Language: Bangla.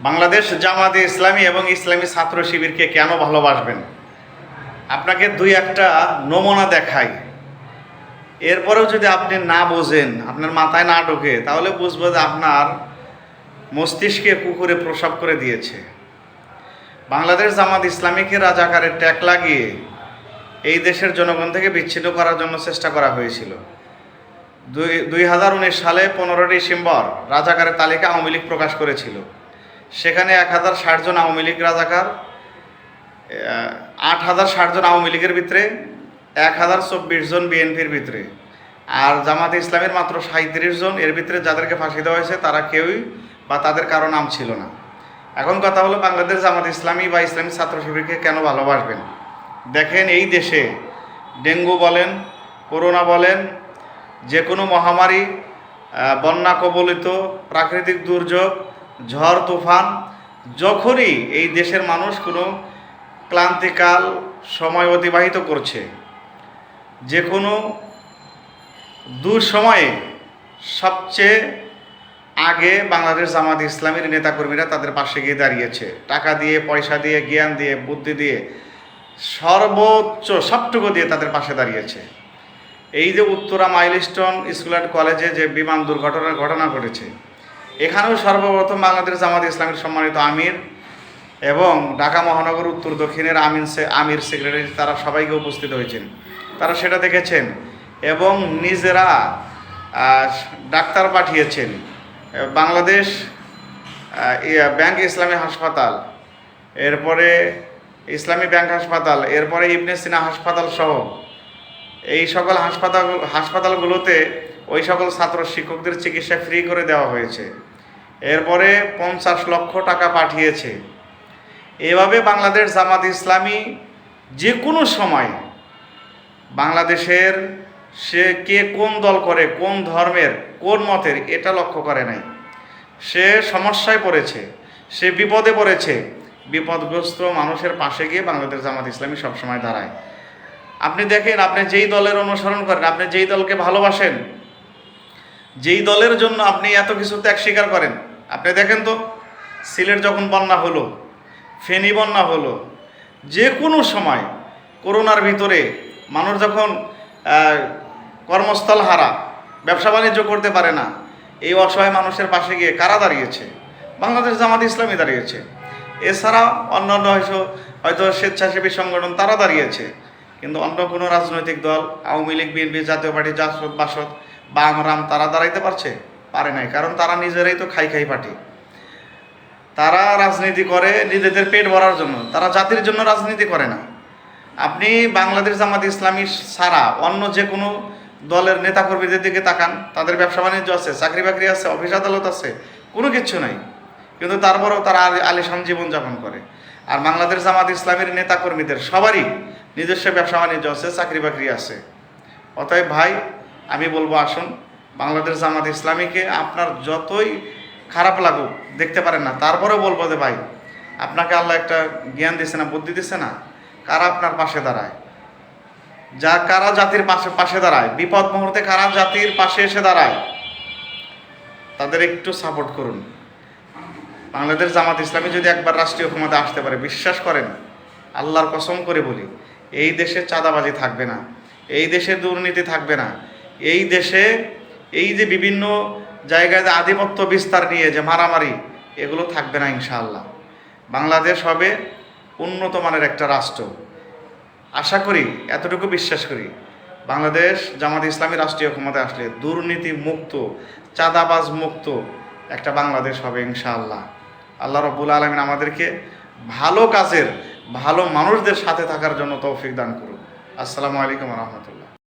বাংলাদেশ জামাতে ইসলামী এবং ইসলামী ছাত্র শিবিরকে কেন ভালোবাসবেন? আপনাকে দুই একটা নমুনা দেখাই। এরপরেও যদি আপনি না বোঝেন, আপনার মাথায় না ঢোকে, তাহলে বুঝব যে আপনার মস্তিষ্কে কুকুরে প্রসাব করে দিয়েছে। বাংলাদেশ জামাত ইসলামীকে রাজাকারের ট্যাগ লাগিয়ে এই দেশের জনগণ থেকে বিচ্ছিন্ন করার জন্য চেষ্টা করা হয়েছিল। দুই দুই সালে পনেরো ডিসেম্বর রাজাকারের তালিকা আওয়ামী লীগ প্রকাশ করেছিল। সেখানে এক হাজার ষাট জন আওয়ামী লীগ রাজাকার আট হাজার ষাট জন আওয়ামী লীগের ভিতরে, এক হাজার চব্বিশ জন বিএনপির ভিতরে। আর জামাতে ইসলামের মাত্র সাঁত্রিশ জন, এর ভিতরে যাদেরকে ফাঁসি দেওয়া হয়েছে তারা কেউই বা তাদের কারও নাম ছিল না। এখন কথা হলো বাংলাদেশ জামাত ইসলামী বা ইসলামী ছাত্র শিবিরকে কেন ভালোবাসবেন? দেখেন এই দেশে ডেঙ্গু বলেন, করোনা বলেন, যে কোনো মহামারী বন্যা কবলিত, প্রাকৃতিক দুর্যোগ ঝড়, তুফান, যখনই এই দেশের মানুষ কোনো ক্লান্তিকাল সময় অতিবাহিত করছে, যে কোনো দুঃসময়ে সবচেয়ে আগে বাংলাদেশ জামাত ইসলামের নেতাকর্মীরা তাদের পাশে গিয়ে দাঁড়িয়েছে। টাকা দিয়ে, পয়সা দিয়ে, জ্ঞান দিয়ে, বুদ্ধি দিয়ে সর্বোচ্চ সবটুকু দিয়ে তাদের পাশে দাঁড়িয়েছে। এই যে উত্তরা মাইলস্টোন স্কুল অ্যান্ড কলেজে যে বিমান দুর্ঘটনার ঘটনা ঘটেছে এখানেও সর্বপ্রথম বাংলাদেশ জামাত ইসলামের সম্মানিত আমির এবং ঢাকা মহানগর উত্তর দক্ষিণের আমিন আমির সেক্রেটারি তারা সবাইকে উপস্থিত হয়েছেন। তারা সেটা দেখেছেন এবং নিজেরা ডাক্তার পাঠিয়েছেন। বাংলাদেশ ব্যাংক ইসলামী হাসপাতাল, এরপরে ইসলামী ব্যাংক হাসপাতাল, এরপরে ইবনে সিনা হাসপাতাল সহ এই সকল হাসপাতাল হাসপাতালগুলোতে ওই সকল ছাত্র শিক্ষকদের চিকিৎসা ফ্রি করে দেওয়া হয়েছে। এরপরে পঞ্চাশ লক্ষ টাকা পাঠিয়েছে। এভাবে বাংলাদেশ জামাত ইসলামী যে কোনো সময় বাংলাদেশের সে কে কোন দল করে, কোন ধর্মের, কোন মতের, এটা লক্ষ্য করে নাই। সে সমস্যায় পড়েছে, সে বিপদে পড়েছে। বিপদগ্রস্ত মানুষের পাশে গিয়ে বাংলাদেশ জামাত ইসলামী সবসময় দাঁড়ায়। আপনি দেখেন, আপনি যেই দলের অনুসরণ করেন, আপনি যেই দলকে ভালোবাসেন যেই দলের জন্য আপনি এত কিছু ত্যাগ স্বীকার করেন, আপনি দেখেন তো, সিলেট যখন বন্যা হলো, ফেনী বন্যা হলো, যে কোনো সময় করোনার ভিতরে মানুষ যখন কর্মস্থল হারা, ব্যবসা বাণিজ্য করতে পারে না, এই অসহায় মানুষের পাশে গিয়ে কারা দাঁড়িয়েছে? বাংলাদেশ জামাত ইসলামী দাঁড়িয়েছে। এছাড়া অন্যান্য হয়তো হয়তো স্বেচ্ছাসেবী সংগঠন তারা দাঁড়িয়েছে। কিন্তু অন্য কোনো রাজনৈতিক দল, আওয়ামী লীগ, বিএনপি জাতীয় পার্টি, জাসদ, বাসদ বাম রাম তারা দাঁড়াইতে পারছে? পারে নাই, কারণ তারা নিজেরাই তো খাই খাই পার্টি। তারা রাজনীতি করে নিজেদের পেট ভরার জন্য, তারা জাতির জন্য রাজনীতি করে না। আপনি বাংলাদেশ জামাত ইসলামী ছাড়া অন্য যে কোনো দলের নেতাকর্মীদের দিকে তাকান, তাদের ব্যবসা বাণিজ্য আছে, চাকরি বাকরি আছে, অফিস আদালত আছে, কোনো কিচ্ছু নাই। কিন্তু তারপরেও তারা আলি- আলিশান জীবনযাপন করে। আর বাংলাদেশ জামাত ইসলামের নেতাকর্মীদের সবারই নিজস্ব ব্যবসা বাণিজ্য আছে, চাকরি বাকরি আছে। অতএব ভাই আমি বলব, আসুন, বাংলাদেশ জামাত ইসলামীকে আপনার যতই খারাপ লাগুক, দেখতে পারেন না। তারপরেও বলব যে, ভাই, আপনাকে আল্লাহ একটা জ্ঞান দিচ্ছে না, বুদ্ধি দিচ্ছে না, কারা আপনার পাশে দাঁড়ায়? যা, কারা জাতির পাশে পাশে দাঁড়ায়? বিপদ মুহূর্তে কারা জাতির পাশে এসে দাঁড়ায়? তাদের একটু সাপোর্ট করুন। বাংলাদেশ জামাত ইসলামী যদি একবার রাষ্ট্রীয় ক্ষমতা আসতে পারে, বিশ্বাস করেন, আল্লাহর কসম করে বলি, এই দেশে চাঁদাবাজি থাকবে না, এই দেশে দুর্নীতি থাকবে না এই দেশে এই যে বিভিন্ন জায়গায় আধিপত্য বিস্তার নিয়ে যে মারামারি, এগুলো থাকবে না ইনশাআল্লাহ। বাংলাদেশ হবে উন্নত মানের একটা রাষ্ট্র। আশা করি, এতটুকু বিশ্বাস করি, বাংলাদেশ জামাত ইসলামী রাষ্ট্রীয় ক্ষমতায় আসলে দুর্নীতি মুক্ত চাঁদাবাজ মুক্ত একটা বাংলাদেশ হবে ইনশাআল্লাহ। আল্লাহ রব্বুল আলমিন আমাদেরকে ভালো কাজের, ভালো মানুষদের সাথে থাকার জন্য তৌফিক দান করুন। আসসালামু আলাইকুম রহমতুল্লাহ।